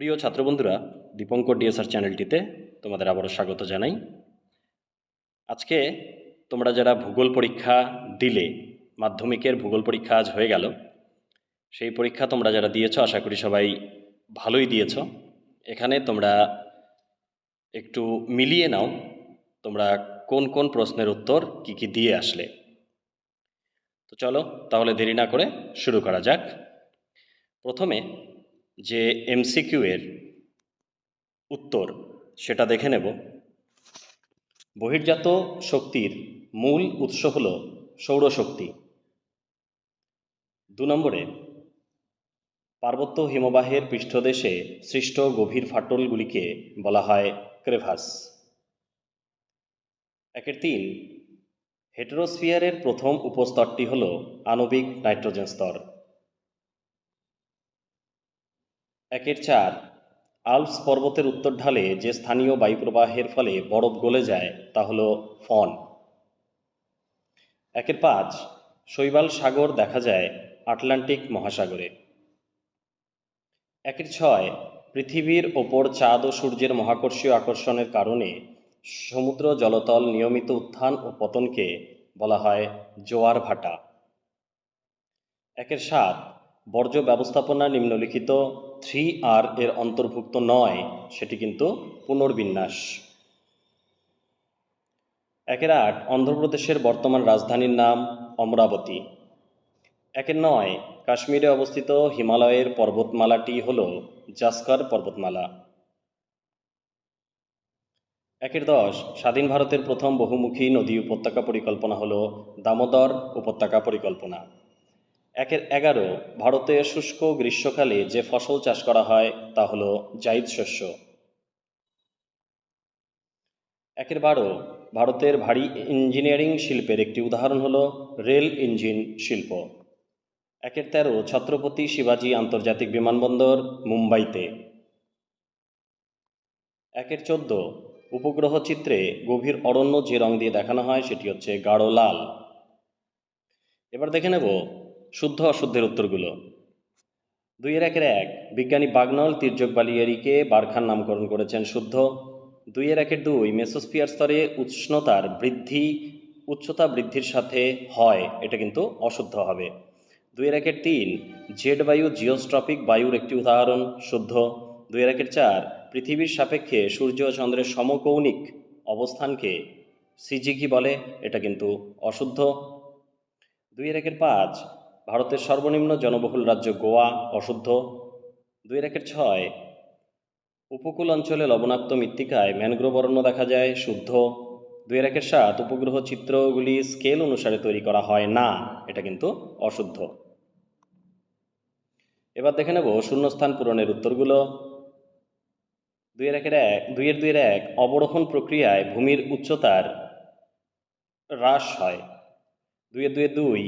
প্রিয় ছাত্রবন্ধুরা, দীপঙ্কর ডিএসআর চ্যানেলটিতে তোমাদের আবারও স্বাগত জানাই। আজকে তোমরা যারা ভূগোল পরীক্ষা দিলে, মাধ্যমিকের ভূগোল পরীক্ষা আজ হয়ে গেল, সেই পরীক্ষা তোমরা যারা দিয়েছ, আশা করি সবাই ভালোই দিয়েছ। এখানে তোমরা একটু মিলিয়ে নাও, তোমরা কোন কোন প্রশ্নের উত্তর কি কি দিয়ে আসলে। তো চলো, তাহলে দেরি না করে শুরু করা যাক। প্রথমে যে এমসিকিউ এর উত্তর, সেটা দেখে নেব। বহির্জাত শক্তির মূল উৎস হল সৌরশক্তি। দু নম্বরে, পার্বত্য হিমবাহের পৃষ্ঠদেশে সৃষ্ট গভীর ফাটলগুলিকে বলা হয় ক্রেভাস। একের তিন, হেটেরোস্ফিয়ারের প্রথম উপস্তরটি হল আণবিক নাইট্রোজেন স্তর। একের চার। আল্পস পর্বতের উত্তর ঢালে যে স্থানীয় বায়ুপ্রবাহের ফলে বরফ গলে যায়, তা হল ফন। একের পাঁচ। শৈবাল সাগর দেখা যায় আটলান্টিক মহাসাগরে। একের ছয়। পৃথিবীর ওপর চাঁদ ও সূর্যের মহাকর্ষীয় আকর্ষণের কারণে সমুদ্র জলতল নিয়মিত উত্থান ও পতনকে বলা হয় জোয়ার ভাটা। একের সাত। বর্জ্য ব্যবস্থাপনা নিম্নলিখিত থ্রি আর এর অন্তর্ভুক্ত নয়, সেটি কিন্তু পুনর্বিন্যাস। একের আট, অন্ধ্রপ্রদেশের বর্তমান রাজধানীর নাম অমরাবতী। একের নয়, কাশ্মীরে অবস্থিত হিমালয়ের পর্বতমালাটি হল জাস্কার পর্বতমালা। একের দশ, স্বাধীন ভারতের প্রথম বহুমুখী নদী উপত্যকা পরিকল্পনা হল দামোদর উপত্যকা পরিকল্পনা। একের এগারো, ভারতে শুষ্ক গ্রীষ্মকালে যে ফসল চাষ করা হয় তা হল জাইদ শস্য। একের বারো, ভারতের ভারী ইঞ্জিনিয়ারিং শিল্পের একটি উদাহরণ হল রেল ইঞ্জিন শিল্প। একের তেরো, ছত্রপতি শিবাজী আন্তর্জাতিক বিমানবন্দর, মুম্বাইতে। একের চোদ্দ, উপগ্রহ চিত্রে গভীর অরণ্য যে রং দিয়ে দেখানো হয় সেটি হচ্ছে গাঢ় লাল। এবার দেখে নেব শুদ্ধ অশুদ্ধের উত্তরগুলো। দুইয়ের একের এক, বিজ্ঞানী বাগনল তির্যক বালিয়ারিকে বারখান নামকরণ করেছেন শুদ্ধ। দুইয়ের একের দুই মেসোস্ফিয়ার স্তরে উষ্ণতার বৃদ্ধি, উচ্চতা বৃদ্ধির সাথে হয়, এটা কিন্তু অশুদ্ধ হবে। দুইয়ের একের তিন, জেড বায়ু জিওস্ট্রপিক বায়ুর একটি উদাহরণ, শুদ্ধ। দুইয়ের একের চার, পৃথিবীর সাপেক্ষে সূর্য ও চন্দ্রের সমকৌণিক অবস্থানকে সিজিকি বলে, এটা কিন্তু অশুদ্ধ। দুইয়ের একের পাঁচ ভারতের সর্বনিম্ন জনবহুল রাজ্য গোয়া, অশুদ্ধ। দুই একের ছয়, উপকূল অঞ্চলে লবণাক্ত মৃত্তিকায় ম্যানগ্রোভ অরণ্য দেখা যায়, শুদ্ধ। দুই একের সাত, উপগ্রহ চিত্রগুলি স্কেল অনুসারে তৈরি করা হয় না, এটা কিন্তু অশুদ্ধ। এবার দেখে নেব শূন্যস্থান পূরণের উত্তরগুলো। দুইয়ের একের এক, দুইয়ের দুইয়ের এক, অবরোহণ প্রক্রিয়ায় ভূমির উচ্চতার হ্রাস হয়। দুইয়ের দুইয়ের দুই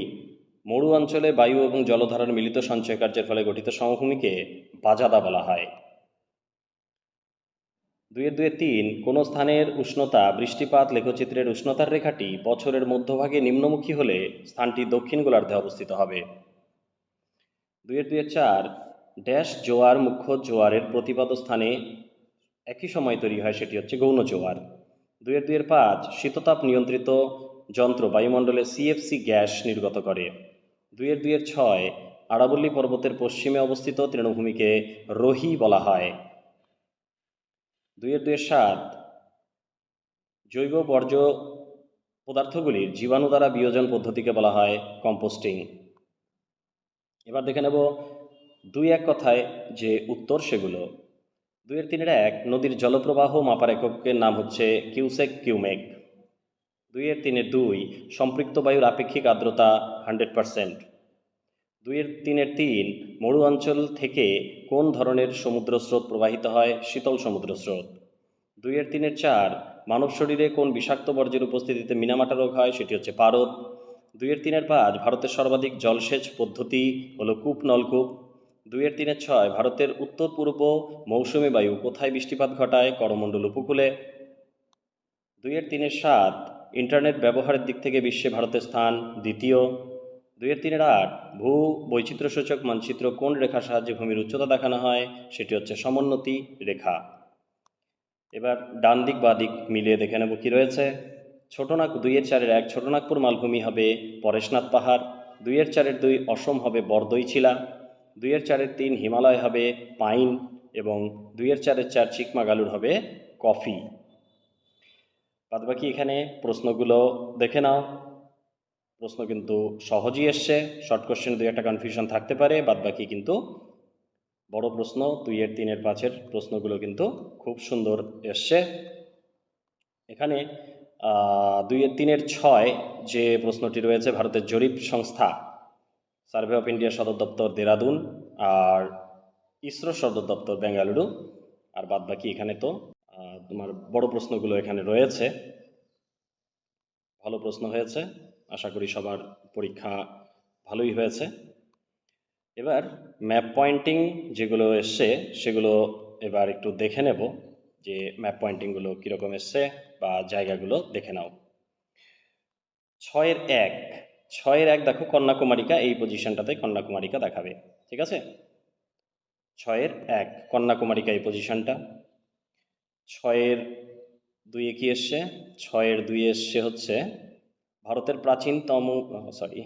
মরু অঞ্চলে বায়ু এবং জলধারার মিলিত সঞ্চয় কার্যের ফলে গঠিত সমভূমিকে বাজাদা বলা হয়। দুইয়ের দুইয়ের তিন, কোনো স্থানের উষ্ণতা, বৃষ্টিপাত, লেখচিত্রের উষ্ণতার রেখাটি বছরের মধ্যভাগে নিম্নমুখী হলে স্থানটি দক্ষিণ গোলার্ধে অবস্থিত হবে। দুইয়ের দুইয়ের চার, ড্যাশ জোয়ার মুখ্য জোয়ারের প্রতিপাদ স্থানে একই সময় তৈরি হয়, সেটি হচ্ছে গৌণ জোয়ার। দুইয়ের দুইয়ের পাঁচ, শীততাপ নিয়ন্ত্রিত যন্ত্র বায়ুমণ্ডলে সিএফসি গ্যাস নির্গত করে। দুইয়ের দুইয়ের ছয় আরাবল্লী পর্বতের পশ্চিমে অবস্থিত তৃণভূমিকে রোহি বলা হয়। দুইয়ের দুইয়ের সাত জৈব বর্জ্য পদার্থগুলির জীবাণু দ্বারা বিয়োজন পদ্ধতিকে বলা হয় কম্পোস্টিং। এবার দেখে নেব দুই এক কথায় যে উত্তর সেগুলো। দুইয়ের তিনের এক, নদীর জলপ্রবাহ মাপার এককের নাম হচ্ছে কিউসেক কিউমেক। দুইয়ের তিনের দুই, সম্পৃক্ত বায়ুর আপেক্ষিক আর্দ্রতা হান্ড্রেড পারসেন্ট। দুইয়ের তিনের তিন মরু অঞ্চল থেকে কোন ধরনের সমুদ্র স্রোত প্রবাহিত হয়? শীতল সমুদ্র স্রোত দুইয়ের তিনের চার মানব শরীরে কোন বিষাক্ত বর্জ্যের উপস্থিতিতে মিনামাটা রোগ হয় সেটি হচ্ছে পারদ। দুইয়ের তিনের পাঁচ ভারতের সর্বাধিক জলসেচ পদ্ধতি হলো কূপ নলকূপ। দুইয়ের তিনের ছয় ভারতের উত্তর পূর্ব মৌসুমী বায়ু কোথায় বৃষ্টিপাত ঘটায়? করমণ্ডল উপকূলে। দুইয়ের তিনের সাত ইন্টারনেট ব্যবহারের দিক থেকে বিশ্বে ভারতের স্থান দ্বিতীয়। দুইয়ের তিনের আট ভূ বৈচিত্র্যসূচক মানচিত্র কোন রেখার সাহায্যে ভূমির উচ্চতা দেখানো হয়, সেটি হচ্ছে সমোন্নতি রেখা। এবার ডান দিক, বা দিক মিলিয়ে দেখে নেব কী রয়েছে। ছোটনাগ দুইয়ের চারের এক ছোটনাগপুর মালভূমি হবে পরেশনাথ পাহাড় দুইয়ের চারের দুই অসম হবে বরদইছিলা দুইয়ের চারের তিন হিমালয় হবে পাইন, এবং দুইয়ের চারের চার চিকমাগালুর হবে কফি। বাদবাকি এখানে প্রশ্নগুলো দেখে নাও। প্রশ্ন কিন্তু সহজই এসছে। শর্ট কোশ্চেন দুই একটা কনফিউশন থাকতে পারে, বাদবাকি কিন্তু বড় প্রশ্ন দুইয়ের তিনের পাঁচের প্রশ্নগুলো কিন্তু খুব সুন্দর এসছে। এখানে দুইয়ের তিনের ছয় যে প্রশ্নটি রয়েছে ভারতের জরিপ সংস্থা সার্ভে অফ ইন্ডিয়া সদর দপ্তর দেরাদুন আর ইসরো সদর দপ্তর বেঙ্গালুরু। আর বাদ বাকি এখানে তো তোমার বড় প্রশ্নগুলো এখানে রয়েছে। ভালো প্রশ্ন হয়েছে। আশা করি সবার পরীক্ষা ভালোই হয়েছে। এবার ম্যাপ পয়েন্টিং যেগুলো এসছে, সেগুলো এবার একটু দেখে নেব যে ম্যাপ পয়েন্টিংগুলো কীরকম এসছে বা জায়গাগুলো দেখে নাও। ছয়ের এক ছয়ের এক দেখো কন্যাকুমারিকা, এই পজিশনটাতে কন্যাকুমারিকা দেখাবে, ঠিক আছে? ছয়ের এক, কন্যাকুমারিকা এই পজিশনটা ছয়ের দুইয়ে কি এসছে? ছয়ের দুই এসছে হচ্ছে ভারতের প্রাচীনতম সরি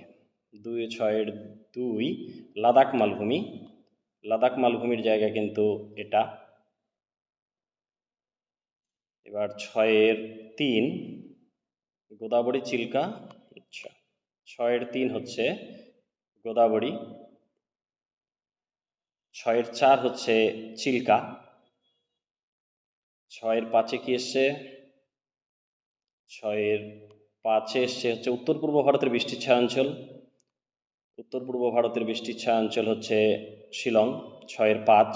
দুই ছয়ের দুই লাদাখ মালভূমি। লাদাখ মালভূমির জায়গা কিন্তু এটা। এবার ছয়ের তিন, গোদাবরী চিল্কা। আচ্ছা ছয়ের তিন হচ্ছে গোদাবরী। ছয়ের চার হচ্ছে চিল্কা। ছয়ের পাঁচে কি এসছে? ছয়ের পাঁচে এসছে হচ্ছে উত্তর পূর্ব ভারতের বৃষ্টির ছায়া অঞ্চল উত্তর পূর্ব ভারতের বৃষ্টির ছায়া অঞ্চল হচ্ছে শিলং, ছয়ের পাঁচ।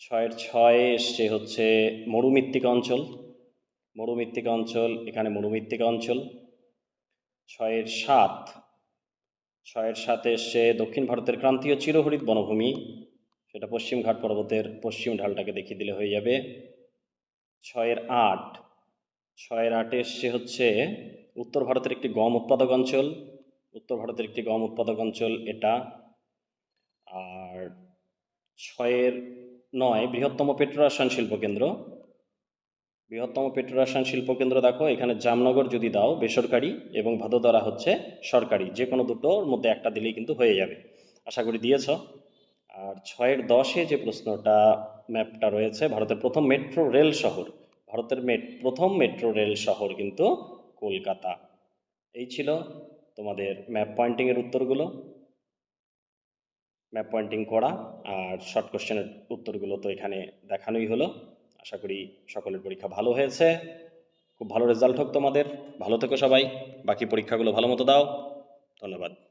ছয়ের ছয়ে এসছে হচ্ছে মরুমৃত্তিকা অঞ্চল। মরুমৃত্তিকা অঞ্চল, এখানে মরুমৃত্তিকা অঞ্চল। ছয়ের সাত। ছয়ের সাথে এসছে দক্ষিণ ভারতের ক্রান্তীয় চিরহরিত বনভূমি। সেটা পশ্চিম ঘাট পর্বতের পশ্চিম ঢালটাকে দেখিয়ে দিলে হয়ে যাবে। ছয়ের আট। ছয়ের আটে এসছে হচ্ছে উত্তর ভারতের একটি গম উৎপাদক অঞ্চল। উত্তর ভারতের একটি গম উৎপাদক অঞ্চল এটা। আর ছয়ের নয়, বৃহত্তম পেট্রোরাসায়ন শিল্প কেন্দ্র। বৃহত্তম পেট্রোরসায়ন শিল্পকেন্দ্র দেখো, এখানে জামনগর যদি দাও, বেসরকারি এবং ভাদোদরা হচ্ছে সরকারি। যে কোনো দুটোর মধ্যে একটা দিলেই কিন্তু হয়ে যাবে। আশা করি দিয়েছ। আর ছয়ের দশে যে প্রশ্নটা, ম্যাপটা রয়েছে, ভারতের প্রথম মেট্রো রেল শহর। ভারতের মেট, প্রথম মেট্রো রেল শহর কিন্তু কলকাতা। এই ছিল তোমাদের ম্যাপ পয়েন্টিংয়ের উত্তরগুলো। ম্যাপ পয়েন্টিং করা আর শর্ট কোশ্চেনের উত্তরগুলো তো এখানে দেখানোই হলো। আশা করি সকলের পরীক্ষা ভালো হয়েছে। খুব ভালো রেজাল্ট হোক তোমাদের। ভালো থেকো সবাই। বাকি পরীক্ষাগুলো ভালো মতো দাও। ধন্যবাদ।